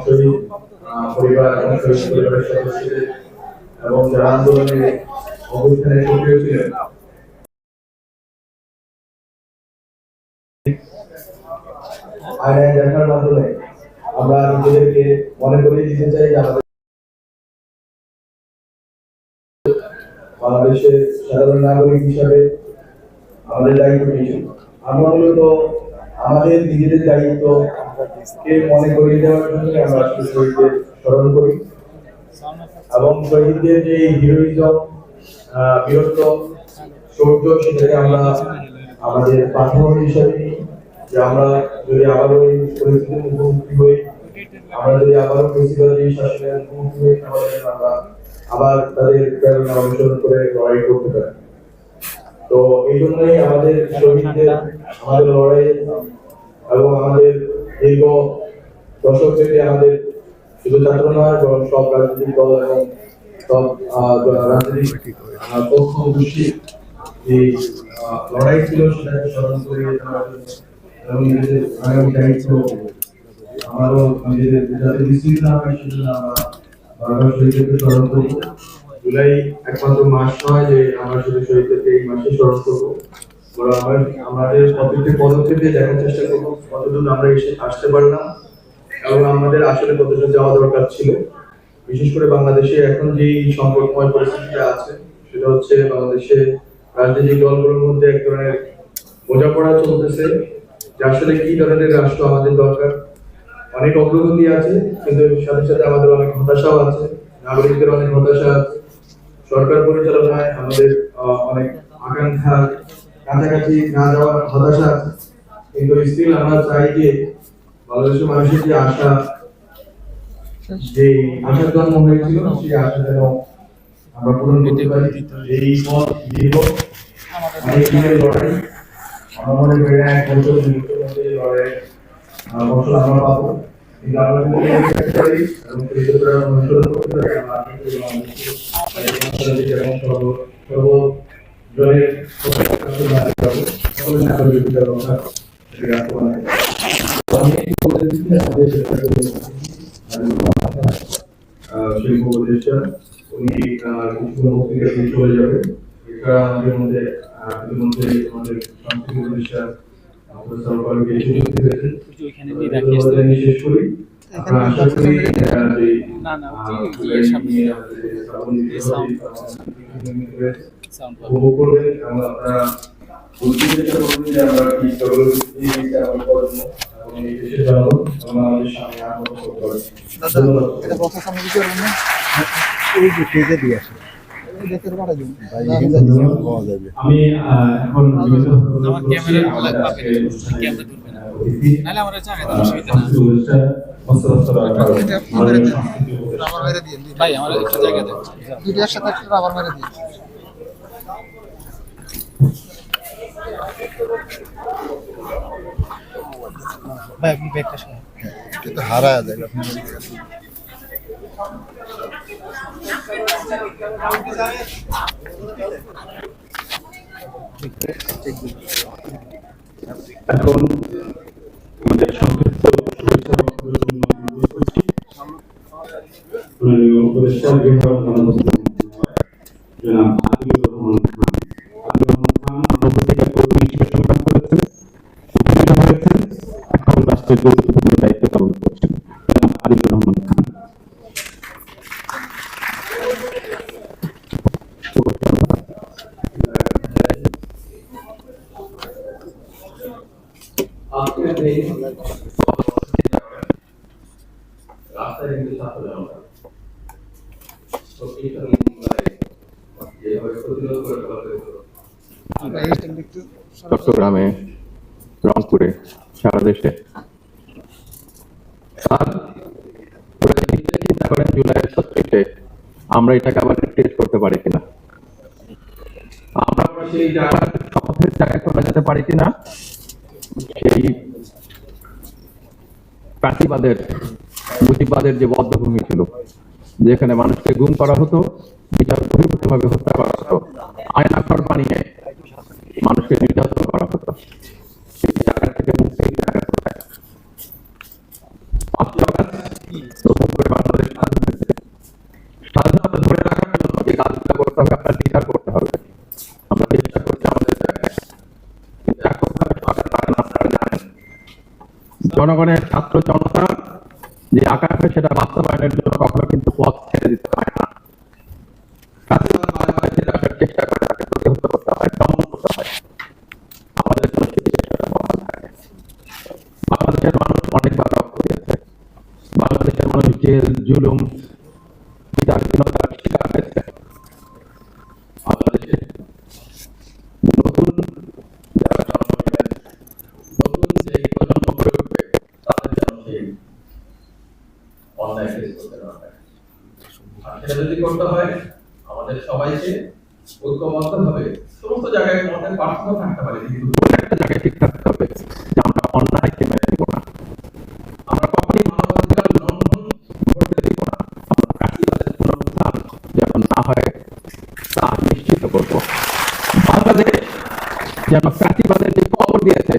শহীদ আহ, পরিবার এবং শহীদ সদস্যদের এবং যারা আন্দোলনে অবস্থানে সক্রিয় ছিলেন। আমরা নিজেদেরকে মনে করিয়ে দিতে চাই যে আমাদের বাংলাদেশের সাধারণ নাগরিক হিসাবে আমাদের দায়িত্ব কিছু আমরা মূলত আমাদের নিজেদের দায়িত্ব, কে মনে করিয়ে দেওয়ার জন্য আমরা শহীদদের স্মরণ করি। এবং শহীদদের যে হিরোইজম বীরত্ব শৌর্য সেটাকে আমরা আমাদের প্রাথমিক হিসাবে যে আমরা যদি আবারও এই পরিস্থিতির মুখোমুখি হই, আমরা যদি আবারও প্রেসিডেন্ট শাসনের মুখোমুখি হই, তাহলে আমরা আবার তাদের প্রেরণা অনুসরণ করে লড়াই করতে পারি। তো এই জন্যই আমাদের শহীদদের আমাদের লড়াই এবং আমাদের দীর্ঘ দশক থেকে আমাদের শুধু ছাত্র নয়, বরং সব রাজনৈতিক দল এবং সব রাজনৈতিক পক্ষ গোষ্ঠী যে লড়াই ছিল সেটাকে স্মরণ করিয়ে দেওয়ার জন্য এবং নিজেদের আগামী দায়িত্ব, আমারও নিজেদের যাতে বিস্তৃত না হয় সেজন্য আমরা বারবার শহীদদেরকে স্মরণ করব জুলাই একমাত্র মাস নয় যে আমরা শুধু শহীদদেরকে এই মাসে স্মরণ করব। আমরা আমাদের প্রত্যেকটি পদক্ষেপে দেখার চেষ্টা করব, কতদূর আমরা এসে আসতে পারলাম এবং আমাদের আসলে কতটা যাওয়া দরকার ছিল। বিশেষ করে বাংলাদেশে এখন যে সংকটময় পরিস্থিতিটা আছে, সেটা হচ্ছে বাংলাদেশে রাজনৈতিক দলগুলোর মধ্যে এক ধরনের বোঝাপড়া চলতেছে যে আসলে কি ধরনের রাষ্ট্র আমাদের দরকার। অনেক অগ্রগতি আছে, কিন্তু সাথে সাথে আমাদের অনেক হতাশাও আছে, নাগরিকদের অনেক হতাশা আছে। সরকার পরিচালনায় আমাদের অনেক আকাঙ্ক্ষা, কাছাকাছি না যাওয়ার হতাশা, কিন্তু স্টিল আমরা চাই যে বাংলাদেশের মানুষের যে আশা যে আশার জন্ম হয়েছিল, সেই আশা যেন আমরা পূরণ করতে পারি। এই পথ দীর্ঘ অনেক দিনের লড়াই। এক বছর লড়াই আমরা পাবো। শিল্প উপদেষ্টা উনি চলে যাবে এছাড়া আমাদের মধ্যে আমাদের সংস্কৃতি উপদেষ্টা আমাদের সুযোগ দিয়েছেন শেষ করি আমরা আশা করি না, না, সামনে নিয়ে আমাদের যে শ্রাবণ এই sound দিবস, আহ, রয়েছে, সাউন্ড উপভোগ করবেন এবং আপনারা বুঝতে করবেন যে আমরা কি সকল জিনিসটা আমরা করব এবং এই দেশের জনগণ এবং আমাদের সামনে আনন্দ করতে পারি ধন্যবাদ এটা বক্স সামনে দিতে এই যে দিয়ে আসে। আমি এখন আমার ক্যামেরা লাগবে ক্যামেরা ধরবে না। নাহলে আমার জায়গায় তো অসুবিধা না এটা মেরে দেন ভাই আমার একটু জায়গা দেন। দুইটার সাথে একটা রাবার মেরে দিন। ভাই আপনি ব্যাগটা সরান কিন্তু হারায় যায় আপনি এখন আমাদের সংক্ষিপ্ত। উপদেষ্টা গৃহ মানবতা জনাব আদিলুর রহমান খান আদিলুর রহমান খান মানবাধিকার কর্মী হিসেবে সংগ্রাম করেছেন উপকৃত হয়েছেন এখন রাষ্ট্রের গুরুত্বপূর্ণ দায়িত্ব পালন করছেন জনাব আদিলুর রহমান খান আজকের দিন রাস্তায় কিন্তু ছাত্র জনতা তো এইটা মানে যেভাবে প্রতিরোধ করে ফেলা হয়েছিল এই স্ট্যান্ড একটু সরান। চট্টগ্রামে রংপুরে সারা দেশে ওরা চিন্তা করেন ছত্রিশে, আমরা এটাকে আবার করতে পারি কিনা? আমরা সেই জায়গায় চলে যেতে পারি কিনা? সেই মুজিবাদের যে বদ্ধভূমি ছিল, যেখানে মানুষকে গুম করা হতো বিচার বহির্ভূতভাবে হত্যা করা হতো, আয়নাঘর বানিয়ে মানুষকে নির্যাতন করা হতো সেই জায়গা থেকে মুক্তির জায়গা কোথায় পাঁচই অগাস্ট নতুন করে বাংলাদেশ স্বাধীন হয়েছে স্বাধীনতা ধরে রাখার জন্য যে কাজগুলো করতে হবে আপনার বিচার করতে হবে আমরা চেষ্টা করছি আমাদের জায়গায় কিন্তু এককভাবে সরকার পারে না আপনারা জানেন জনগণের ছাত্র জনতা যে আকাঙ্ক্ষা, সেটা বাস্তবায়নের জন্য কখনো কিন্তু পথ ছেড়ে দিতে হয় না বাংলাদেশের মানুষ বাংলাদেশের মানুষ জেল, জুলুম বিচারহীনতার শিকার হয়েছে বাংলাদেশে নতুন যারা জন্ম নেবেন নতুন যে প্রজন্ম গড়ে উঠবে তাদের যেন সেই অন্যায় ফেস করতে না হয় আর সেটা যদি করতে হয় আমাদের সবাইকে ঐক্যবদ্ধ হবে সমস্ত জায়গায় মতের পার্থক্য থাকতে পারে কিন্তু কোনো একটা জায়গায় ঠিক থাকতে হবে যে আমরা অন্যায়কে মেনে নিব না আমরা কখনই মানবাধিকার লঙ্ঘন ঘটতে দিব না আমরা প্রার্থীবাদের পুনরুত্থান যেন না হয় তা নিশ্চিত করব বাংলাদেশ যেন প্রার্থীবাদের যে কবর দিয়েছে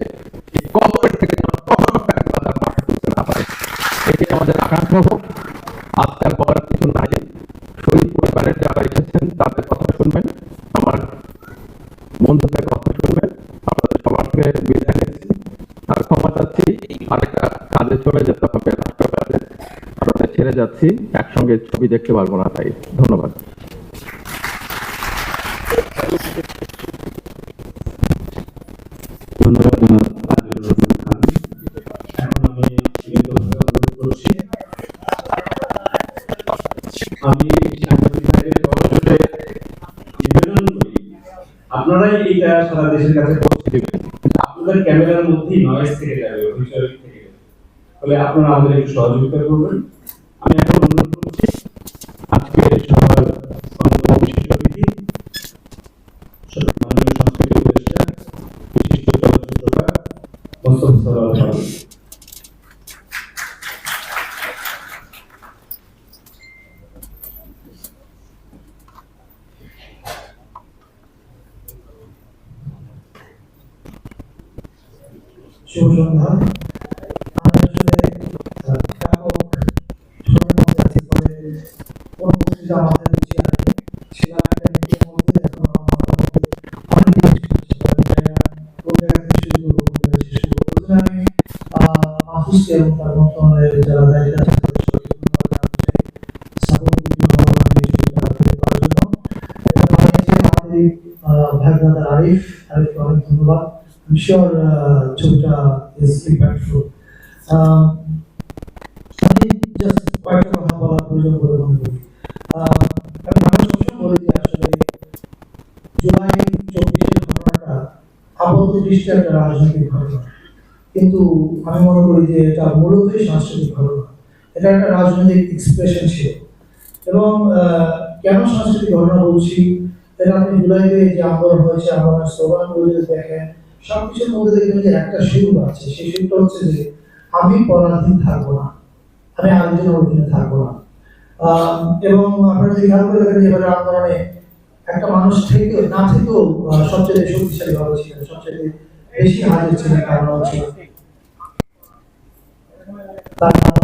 এই কবরের থেকে যেন কখনো প্রার্থীবাদ আর মাথা তুলতে না পারে এটি আমাদের আকাঙ্ক্ষা হোক আজকাল বলার কিছু নাই শহীদ পরিবারের যারা এসেছেন তাদের কথা শুনবেন আমার বন্ধুদের কথা শুনবেন আপনাদের সবার বিদায় নিচ্ছি। আর ক্ষমা চাচ্ছি কাজে চলে যেতে হবে ছেড়ে যাচ্ছি। একসঙ্গে ছবি দেখতে পারব না, তাই ধন্যবাদ। আমি আপনারাই এটা সারা দেশের কাছে পৌঁছে দেবেন কিন্তু আপনাদের ক্যামেরার মধ্যেই নয়েজ থেকে যাবে অফিসিয়াল থেকে যাবে ফলে আপনারা আমাদের একটু সহযোগিতা করবেন। আমি এখন অনুরোধ করছি আজকে সবার শুভ সন্ধ্যা আমি আসলে আহ, ব্যাপক শোনার মধ্যে আছি পরে কোন বক্তৃতা মাথায় রুচি আছে সেটা একটা মিটিং মধ্যে এখন আমার মধ্যে অনেক জিনিস ঘটছে। কারণ জায়গা কোন জায়গা থেকে শুরু করব কোন জায়গা থেকে শুরু করব প্রথমে আমি আহ, মাহফুজকে এবং তার মন্ত্রণালয়ের যারা দায়িত্বে আছেন তাদের সবাইকে ধন্যবাদ জানাতে চাই সাপোর্ট বিভিন্ন ধরনের এই সুবিধা তৈরি করার জন্য এবং আমি আজকে আমাদের আহ, ভাইব্রাদার আরিফ আরিফকে অনেক ধন্যবাদ I'm sure uh, is impactful. Um, আমি কয়েকটা কথা বলার প্রয়োজন বলে মনে করি। আহ, আমি আমি সবসময় বলি যে আসলে জুলাই চব্বিশের ঘটনাটা আপাতত দৃষ্টি একটা রাজনৈতিক ঘটনা। কিন্তু আমি মনে করি যে এটা মূলতই সাংস্কৃতিক ঘটনা। এটা একটা রাজনৈতিক এক্সপ্রেশন ছিল এবং কেন সাংস্কৃতিক ঘটনা বলছি? এটা আপনি জুলাইতে যে আন্দোলন হয়েছে আন্দোলনের স্লোগানগুলো যদি দেখেন। সবকিছুর মধ্যে দেখবেন যে একটা সুর আছে। সেই সুরটা হচ্ছে যে, আমি পরাধীন থাকব না। আমি আরেকজনের অধীনে থাকব না। এবং আপনারা যদি খেয়াল করে দেখেন এবারে আন্দোলনে একটা মানুষ থেকে না থেকেও সবচেয়ে শক্তিশালী ভালো ছিলেন, সবচেয়ে বেশি হাজির ছিলেন কারণ হচ্ছে তার নাম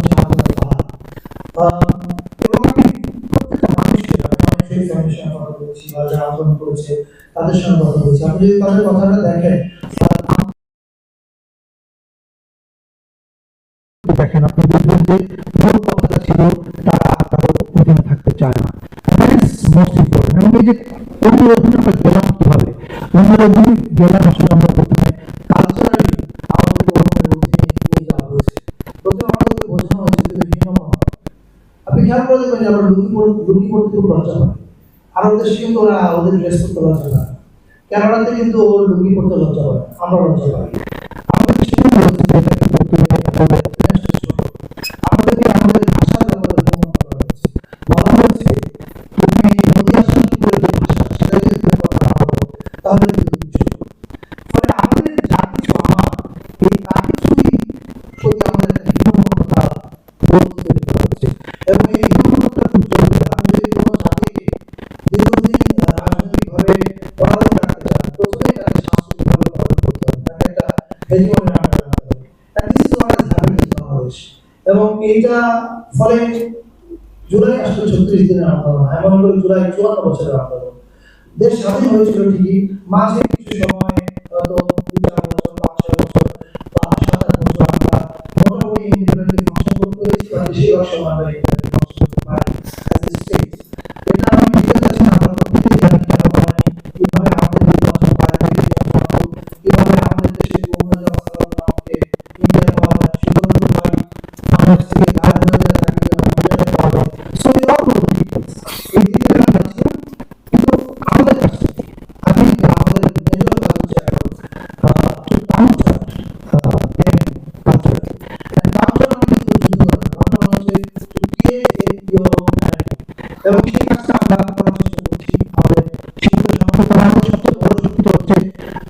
এবং প্রত্যেকটা মানুষকে আমি বলছি বা যারা আন্দোলন করেছে, তাদের সঙ্গে কথা বলছি। আপনি যদি তাদের কথাটা দেখেন দেখেন, আপনি বুঝবেন যে মূল কথাটা ছিল, তারা কারও অধীনে থাকতে চায় না। মোস্ট ইম্পর্টেন্ট এবং এই যে অন্যের অধীনে আমরা গেলাম কীভাবে? অন্যের অধীনে গেলাম আসলে আমরা প্রথমে কালচারালি আমাদেরকে অন্যের অধীনে নিয়ে যাওয়া হয়েছে। প্রথমে আমাদেরকে বোঝানো হয়েছে যে হীনমনা আপনি খেয়াল করে দেখবেন যে আমরা লুঙ্গি পড়তে খুব লজ্জা পাই। আরব দেশে কিন্তু ওরা ওদের ড্রেস করতে লজ্জা পায় কানাডাতে কিন্তু ওর লুঙ্গি পড়তে লজ্জা পায় আমরা লজ্জা পাই আমাদের শুরু হয়েছে যে এটাকে প্রথমে আমাদের আমাদেরকে আমাদের ভাষার ব্যাপারে হীনমনা করা হয়েছে বলা হয়েছে তুমি নদী আসন করে যে ভাষা সেটা যদি তুমি কথা না বলো তাহলে কিন্তু তুমি ছোট ফলে আমাদের যা কিছু আমার এই তা কিছুই প্রতি আমাদের একটা হীনমন্যতা বোধ তৈরি করা হচ্ছে এবং এই হীনমন্যতা খুব জরুরি আপনি যদি কোনো জাতিকে দীর্ঘদিন আহ, রাজনৈতিকভাবে পরাধীন রাখতে চান প্রথমেই তাকে সাংস্কৃতিকভাবে পরাধীন করতে হবে তাকে একটা এইটা ফলে জুলাই আসলে ছত্রিশ দিনের আন্দোলন এমন করে জুলাই চুয়ান্ন বছরের আন্দোলন। দেশ স্বাধীন হয়েছিল ঠিকই, মাঝে কিছু সময় হয়তো দু চার বছর পাঁচ ছয় বছর বা সাত আট বছর আমরা মোটামুটি ইন্ডিপেন্ডেন্টলি ফাংশন করতে পেরেছি বা বেশিরভাগ সময় আমরা ইন্ডিপেন্ডেন্ট ফাংশন করতে পারি as a state। এটা আমি বুঝতে চাচ্ছি না আমরা প্রত্যেকেই জানি কেন হয়নি কীভাবে আমাদের নির্বাচন বাইরে থেকে কীভাবে আমাদের দেশে মোহাম্মদ সাল্লামকে ইন্ডিয়া পাওয়া যায় সুন্দর ভাই বাংলাদেশ থেকে গায়েব হয়ে যায় তাকে ইন্ডিয়াতে পাওয়া যায় So we all know the details. এই দিকে আমি যাচ্ছি না, কিন্তু আমাদের কাছে I think আমাদের মেজর কাজ হচ্ছে এখন uh, to counter uh, them culturally. And culture আমাদের কিন্তু যুদ্ধ করা। culture হচ্ছে to create a your own narrative। এবং সেই কাজটা আমরা করার চেষ্টা করছি আমাদের শিক্ষিত সমাজে করা আমাদের সবচেয়ে বড় শক্তিটা হচ্ছে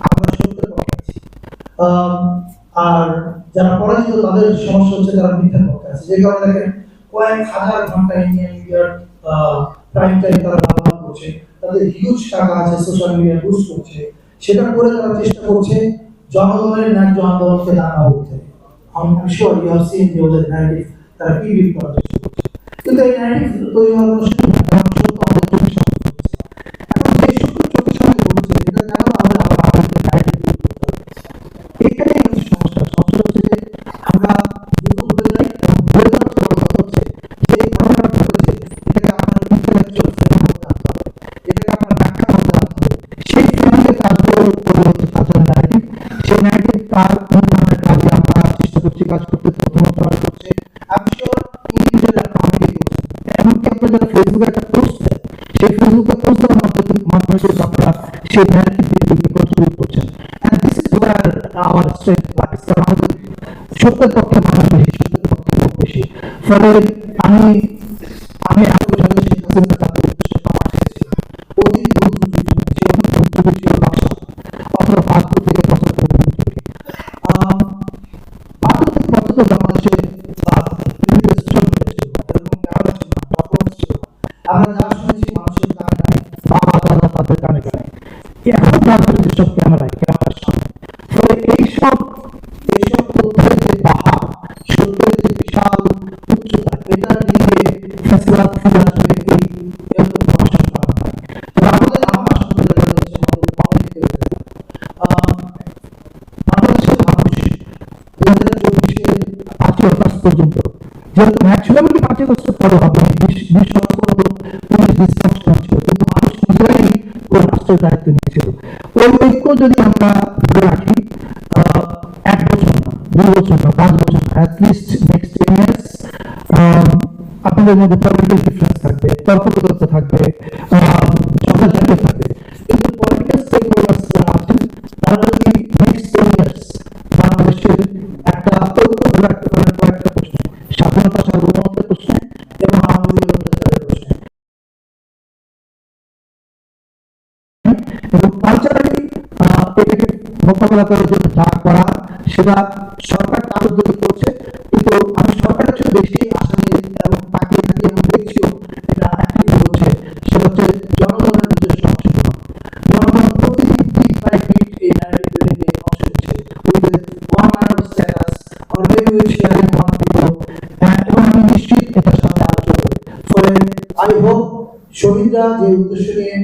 আমরা সত্যের পক্ষে আছি আম, আর যারা পরাজিত তাদের সমস্যা হচ্ছে তারা মিথ্যার পক্ষে আছে। যে কারণে দেখেন কয়েক হাজার ঘণ্টা ইন্ডিয়ান মিডিয়ার প্রাইম টাইম তারা ব্যবহার করছে। তাদের হিউজ টাকা আছে সোশ্যাল মিডিয়া ইউজ করছে। সেটা করে তারা চেষ্টা করছে জনগণের ন্যায্য আন্দোলনকে দাঁড়া করতে। আমি শিওর ইউ হ্যাভ সিন যে ওদের ন্যারেটিভ তারা কি বিল করার চেষ্টা করছে। কিন্তু এই ন্যারেটিভ তৈরি হওয়ার সুযোগ নেই কারণ সত্য আমাদের চোখের সামনে ঘটছে এখন সেই সত্য চোখের সামনে ঘটছে এটা কেন আমাদের আবার আমাদের narrative তৈরি করতে হবে এখানে হচ্ছে সমস্যা সমস্যা হচ্ছে যে আমরা দ্রুত ভুলে যাই এবং ভুলে যাওয়ার চেয়ে বড় কথা হচ্ছে যে এই ঘটনাটা ঘটেছে এটাকে আপনার ইন্টেলেকচুয়াল ফ্রেম করতে আনতে হবে এটাকে আপনার ব্যাখ্যা করতে আনতে হবে সেই ফ্রেমকে কাজগুলো করে হচ্ছে কাজের ন্যারেটিভ সেই ন্যারেটিভ তার উন্নয়নের কাজে আমরা চেষ্টা করছি কাজ করতে প্রথমত আমরা করছি আমি শিওর ইন্ডিভিজুয়াল একটা অনেকেই করছে এমনকি আপনারা যারা ফেসবুকে একটা পোস্ট দেন সেই ফেসবুকে পোস্ট দেওয়ার কিন্তু আপনারা সেই ন্যারেটিভ বিল্ডিংকে কন্ট্রিবিউট করছেন। দিস স্ট্রেংথ পাকিস্তান আমাদের সত্যের পক্ষে মানুষ বেশি, সত্যের পক্ষে লোক বেশি। ফলে আমি আমি বছর শেখ হাসিনা তাদের উদ্দেশ্যে ক্ষমা চেয়েছিলাম বন্ধু ছিল সেই অতীত বন্ধু ছিল নকশা অথবা বাহাত্তর থেকে পঁচাত্তর বন্ধু আহ বাহাত্তর থেকে পঁচাত্তর বাংলাদেশে আহ, বিভিন্ন স্ট্রোক হয়েছিল এবং ক্যামেরা ছিল ডকুমেন্টস ছিল আমরা যা শুনেছি মানুষের কানে কানে বাবা দাদা তাদের কানে কানে এখন তাদের যেসব ক্যামেরায় ক্যামেরার সামনে ফলে এইসব এইসব তথ্যের যে পাহাড় সত্যের যে বিশাল উচ্চতা এটা নিয়ে ফেসলাত ফিরে আসবে এই এরকম ভাষণ করা হয় তবে আমাদের আমার সত্যি কথা হচ্ছে আমাদের অনেক কেউ জানে। আহ, বাংলাদেশের মানুষ দু হাজার চব্বিশের পাঁচই অগস্ট পর্যন্ত যেহেতু ম্যাক্সিমাম পাঁচই অগস্ট পরে হবে বিশ বিশ অগস্ট পর্যন্ত পুলিশ ডিসকাউন্ট ছিল কিন্তু মানুষ নিজেরাই ওই রাষ্ট্রের দায়িত্ব নিয়েছিল। ওই ঐক্য যদি আমরা ধরে রাখি এক বছর না, দুই বছর না, পাঁচ বছর না অ্যাটলিস্ট নেক্সট টেন ইয়ার্স আপনাদের মধ্যে পলিটিক্যাল ডিফারেন্স থাকবে। তর্ক বিতর্ক থাকবে ঝগড়াঝাটি থাকবে কিন্তু পলিটিক্যাল স্টেক হোল্ডার্স যারা আছেন তারা যদি নেক্সট টেন ইয়ার্স বাংলাদেশের একটা ঐক্য ধরে রাখতে পারেন কয়েকটা প্রশ্নে স্বাধীনতা সার্বভৌমত্বের প্রশ্নে এবং মানবীয় অত্যাচারের প্রশ্নে এবং কালচারালি এটাকে মোকাবেলা করার জন্য যা করা সেটা সরকার তার উদ্যোগে করছে। কিন্তু আমি সরকারের চেয়ে বেশি তাকিয়ে থাকি এবং দেখছিও এটা হচ্ছে সেটা হচ্ছে জনগণের নিজস্ব অংশগ্রহণ জনগণ প্রতিদিন আলোচনা ফলে আই হোপ যে উদ্দেশ্য নিয়ে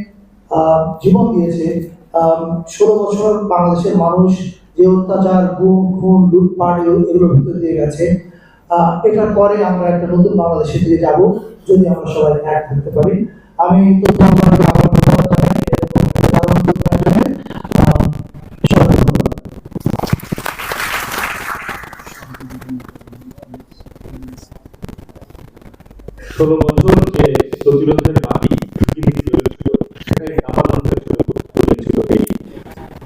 জীবন দিয়েছে ষোলো বছর বাংলাদেশের মানুষ যে অত্যাচার, গুম, খুন, লুটপাট এগুলো- ভিতর দিয়ে গেছে। এটার পরে আমরা একটা নতুন বাংলাদেশের দিকে যাব, যদি আমরা সবাই এক থাকতে পারি। আমি ষোলো বছর যে প্রতিরোধের পৃথিবী সেটাই দাবানল হয়ে চলে- এই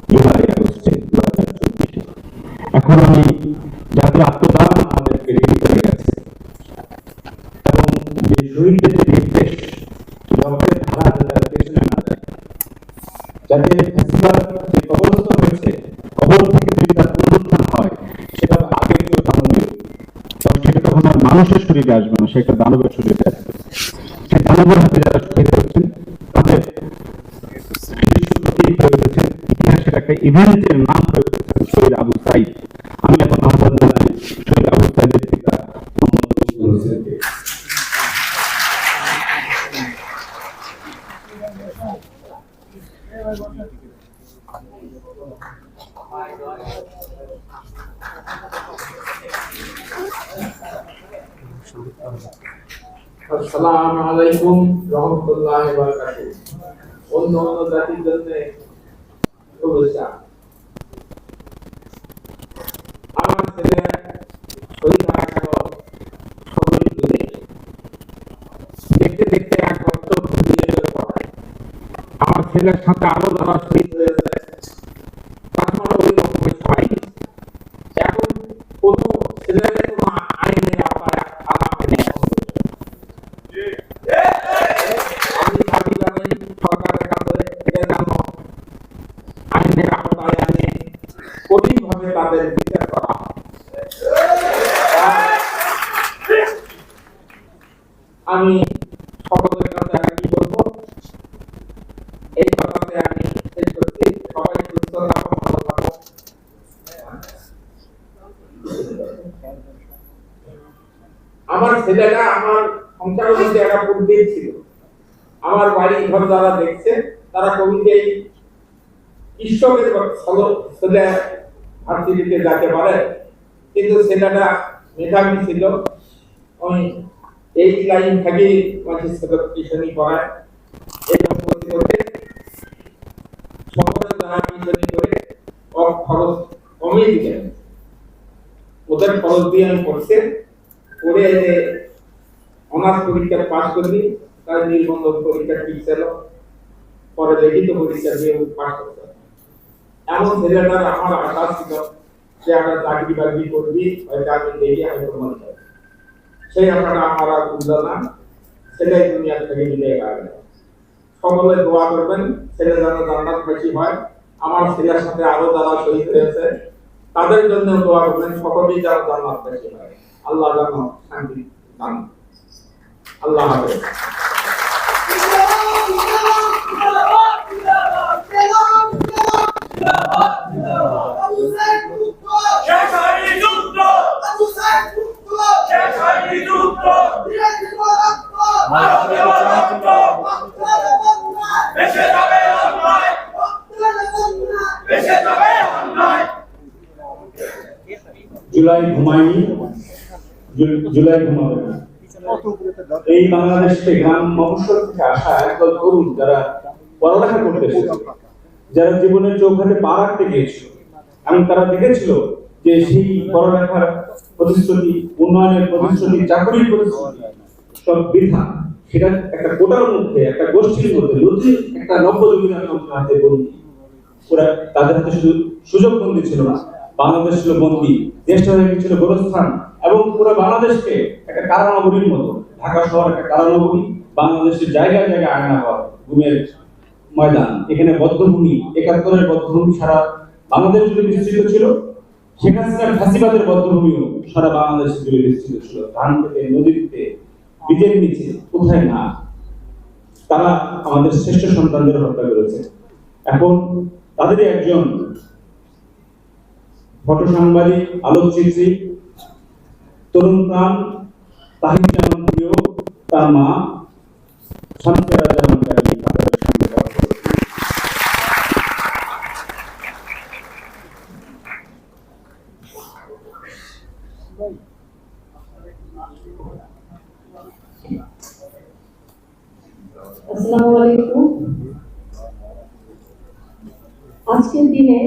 জুলাই আগস্টে দু হাজার চব্বিশে এখন আমি আত্মদান আমাদের পেরিয়ে চলে গেছে। এবং যে যে নির্দেশ জগতের ধারা যাতে পেছনে না যায়। যাতে মানুষের শরীরে আসবে না সেটা দানবের শরীরে আসবে। সেই দানবের হাতে যারা শহীদ হয়েছেন তাদের ইতিহাসের একটা ইভেন্টের নাম হয়ে উঠেছেন শহীদ আবু সাইদ আমি এখন আহ্বান জানাই শহীদ আবু সাইদের পিতা মোহাম্মদ আসসালামু আলাইকুম রহমতুল্লাহ অন্য অন্য জাতির জন্য শুভেচ্ছা। আমার ছেলে শরীর দেখতে দেখতে এক বছর। আমার ছেলের সাথে আরও যারা হয়েছে তখন ওই রকমের হয়নি এখন কোনো ছেলের কোনো আইনে আবার আলাপে নেই আমি দাবি জানাই সরকারের কাছে এটা যেন আইনের আওতায় আনে কঠিনভাবে তাদের বিচার করা হয়। আর আমি সকলের কাছে আর কি বলব এই কথাতে আমি শেষ করছি সবাই সুস্থ থাকো ভালো থাকো আমার ছেলেটা আমার সংসারের মধ্যে একটা বুদ্ধি ছিল আমার বাড়ি ঘর যারা দেখছে তারা কবিকে এই কৃষকের ছেলে ভার্সিটিতে যেতে পারে কিন্তু ছেলেটা মেধাবী ছিল ওই এই লাইন থেকে ছেলে টিউশনি পড়ায় এরকম করতে করতে সকলে যারা টিউশনি করে ওর খরচ কমিয়ে দিলেন। ওদের খরচ দিয়ে আমি পড়ছে পড়ে এসে অনার্স পরীক্ষা পাশ করলি তার নির্বন্ধ পরীক্ষা ঠিক ছিল। পরে লিখিত পরীক্ষা দিয়ে পাশ করতে। এমন ছেলেটার আমার আশা ছিল যে একটা চাকরি বাকরি করবি, হয়তো আমি দেখি মনে হয় সেই আপনারা আমার আর বুঝলো না ছেলে দুনিয়া থেকে মিলিয়ে গেল সকলে দোয়া করবেন, ছেলে যেন জান্নাত খুশি হয়। আমার ছেলের সাথে আরও যারা শহীদ হয়েছে, তাদের জন্য দোয়া করবেন, সকলেই যেন জান্নাত খুশি হয়। আল্লাহ যেন শান্তি দান আল্লাহ হাফেজ। জুলাই ঘুমাবে না। এই বাংলাদেশকে গ্রাম থেকে আসা একদল তরুণ যারা পড়ালেখা করতে যারা জীবনের চৌঘাটে পা রাখতে গিয়েছিল তারা দেখেছিল যে সেই পড়ালেখার প্রতিশ্রুতি, উন্নয়নের প্রতিশ্রুতি, চাকরির প্রতিশ্রুতি সব বৃথা। সেটা একটা কোটার মধ্যে, একটা গোষ্ঠীর মধ্যে একটা নব্যজীবনের হাতে বন্দী। ওরা তাদের হাতে শুধু সুযোগ বন্দী ছিল না, বাংলাদেশ ছিল বন্দী দেশটা গেছিল গোরস্থান। এবং পুরো বাংলাদেশকে একটা কারানগরীর মতো, ঢাকা শহর একটা কারানগরী, বাংলাদেশের জায়গায় জায়গায় আয়না ঘর ঘুমের ময়দান, এখানে বদ্ধভূমি, একাত্তরের বদ্ধভূমি সারা বাংলাদেশ জুড়ে বিস্তৃত ছিল। শেখ হাসিনার ফাঁসিবাদের বদ্ধভূমিও সারা বাংলাদেশ জুড়ে বিস্তৃত ছিল। ধান খেতে নদীতে বীজের নিচে কোথায় না? তারা আমাদের শ্রেষ্ঠ সন্তানদের হত্যা করেছে। এখন তাদেরই একজন ফটো সাংবাদিক, আলোকচিত্রী তরুণ প্রাণ তাহির জামান তার মা শান্তিরা জামান আজকের দিনে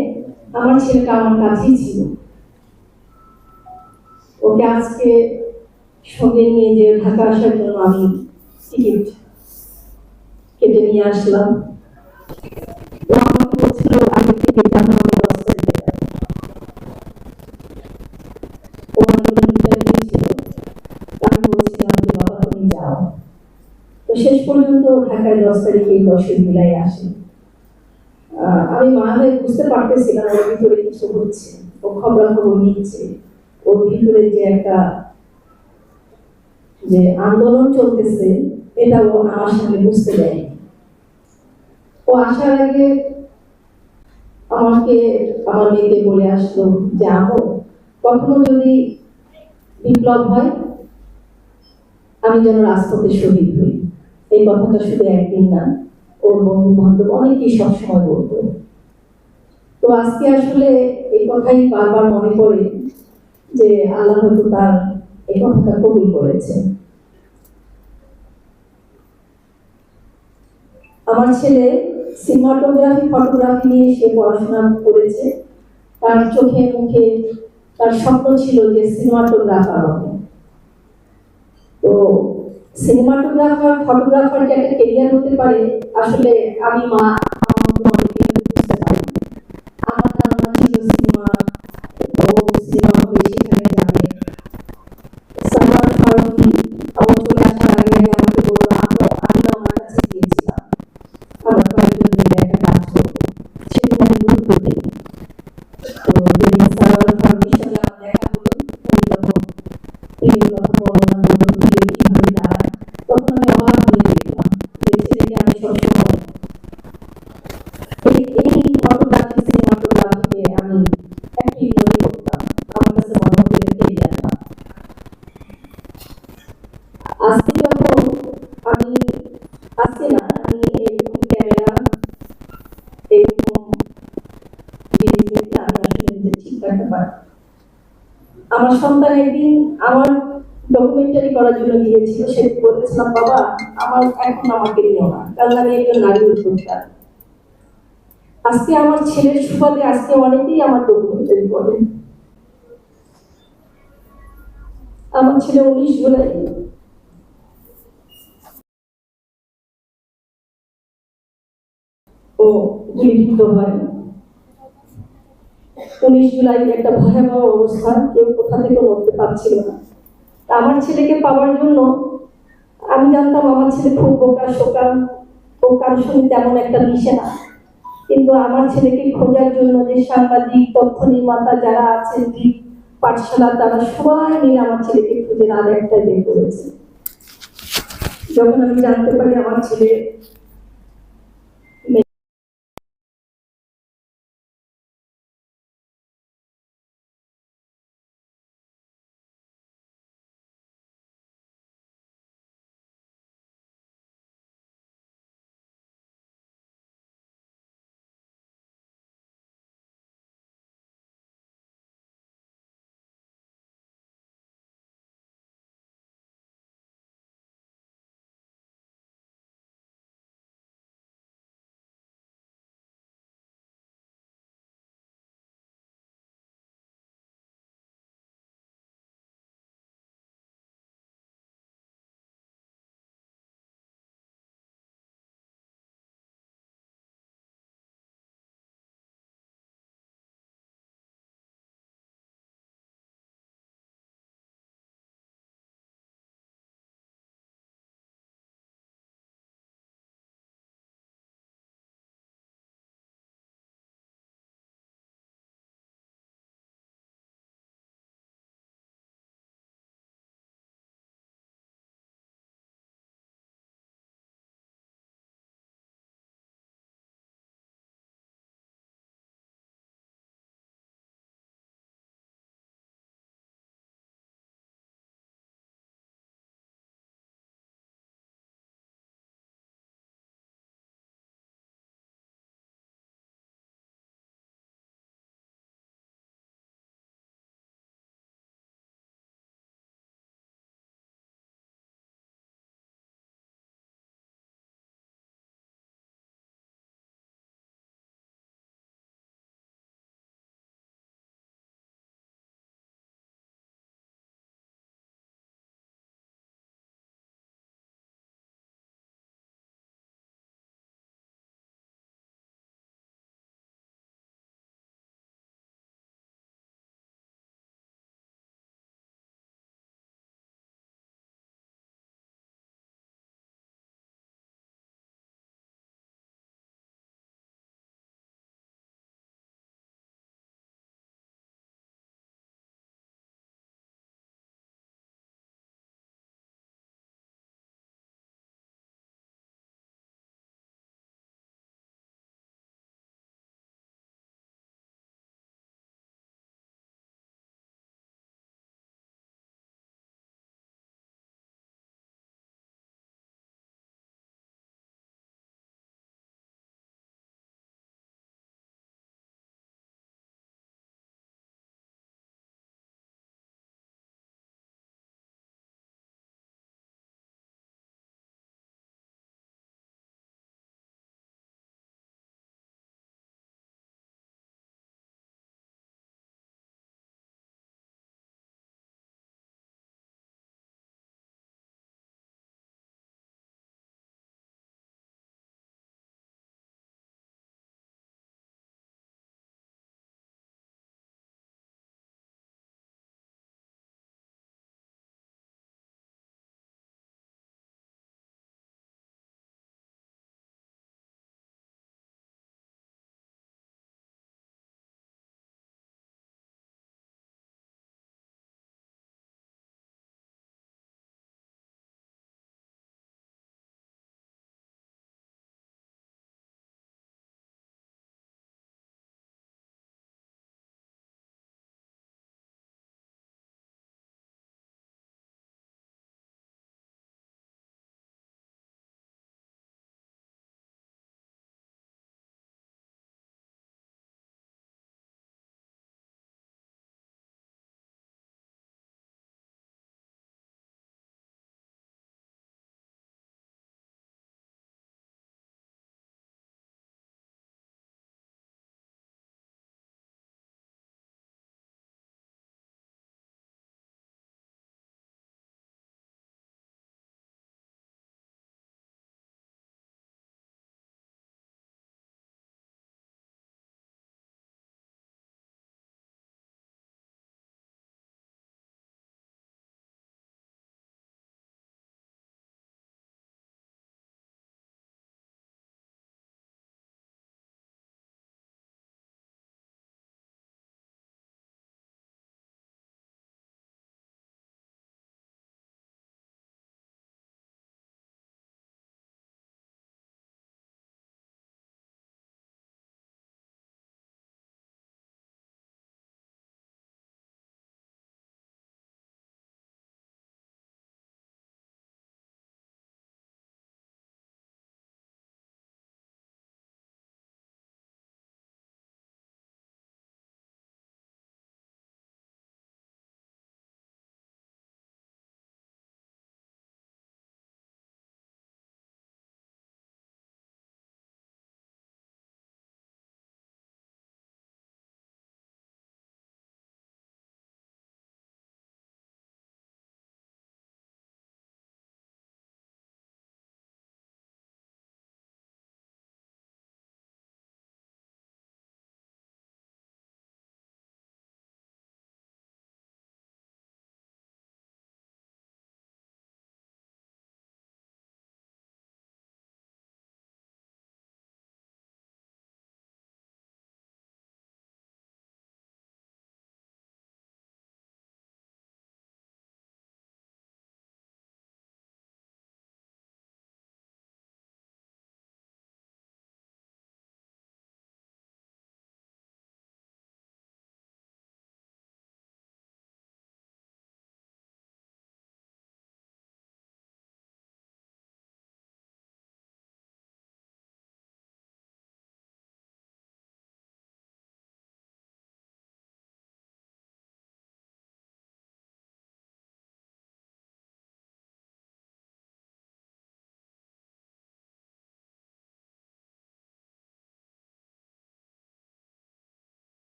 আমার ছেলেটা আমার কাছেই ছিল। ওকে আজকে সঙ্গে নিয়ে যে ঢাকা আসার জন্য আমি টিকিট কেটে নিয়ে আসলাম। আমি রাস্তা দিতে পারি ও আমাকে ইন্টারভিউ ছিল আমি বলছিলাম যে বাবা তুমি যাও শেষ পর্যন্ত ঢাকায় দশ তারিখে দশই জুলাই আসে। আমি মা হয়ে বুঝতে পারতেছিলাম ওর ভিতরে কিছু হচ্ছে, ও খবরাখবর নিচ্ছে। ওর ভিতরে যে একটা যে আন্দোলন চলতেছে, এটা ও আমার সামনে বুঝতে দেয়নি। ও আসার আগে আমাকে আমার মেয়েকে বলে আসলো যে কখনো যদি বিপ্লব হয়, আমি যেন রাজপথে শহীদ হই। এই কথাটা শুধু একদিন না, ওর বন্ধু বান্ধব অনেকেই সবসময় বলতো। তো আজকে আসলে এই কথাই বারবার মনে পড়ে যে আল্লাহ হয়তো তার এই কথাটা কবুল করেছে। আমার ছেলে সিনেমাটোগ্রাফি, ফটোগ্রাফি নিয়ে সে পড়াশোনা করেছে। তার চোখে মুখে তার স্বপ্ন ছিল যে সিনেমাটোগ্রাফার হবে। তো সিনেমাটোগ্রাফার, ফটোগ্রাফার যে একটা কেরিয়ার হতে পারে, আসলে আমি মা আমার মতো অনেকে বুঝতে পারি আমার ধারণা ছিল সিনেমা ও সিনেমা হবে সেখানে যাবে সালমান ফারুকি আমার চলে আসার আগে আগে আমাকে বলল আমরা আমি আমার কাছে গিয়েছিলাম আমরা কয়েকজন মিলে একটা কাজ করব সেটা আমি গুরুত্ব দিই তো যেদিন সালমান ফারুকির সাথে আমার দেখা হলো উনি তখন প্রিয় কথা বর্ণনা করল প্রিয় কীভাবে দাঁড়ায় তখন আমি অবাক হয়ে দেখলাম যে ছেলেকে আমি সবসময় এই এই ফটোগ্রাফি সিনেমাটোগ্রাফিকে আমি একটি মনে করতাম আমার কাছে মনে হতো এটা কেরিয়ারটা আজকে যখন আমি আজকে না আমি এরকম ক্যামেরা এরকম জিনিস দেখলে আমি আসলে নিজে ঠিক রাখতে পারি আমার সন্তান একদিন আমার ডকুমেন্টারি করার জন্য গিয়েছিল সে বলেছিলাম বাবা, আমার এখন আমাকে না। কারণ আমি একজন নারী উদ্যোক্তা। আজকে আমার ছেলের সুবাদে আজকে অনেকেই আমার করে আমার ছেলে উনিশ জুলাই। ও হয়। উনিশ জুলাই একটা ভয়াবহ অবস্থা, কেউ কোথা থেকে নড়তে পারছিল না। আমার ছেলেকে পাওয়ার জন্য আমি জানতাম আমার ছেলে খুব বোকা, শোকা ও কারোর সঙ্গে তেমন একটা মিশে না। কিন্তু আমার ছেলেকে খোঁজার জন্য যে সাংবাদিক, তথ্য নির্মাতা যারা আছেন পাঠশালা, তারা সবাই মিলে আমার ছেলেকে খুঁজে না একটা বের করেছে। যখন আমি জানতে পারি আমার ছেলে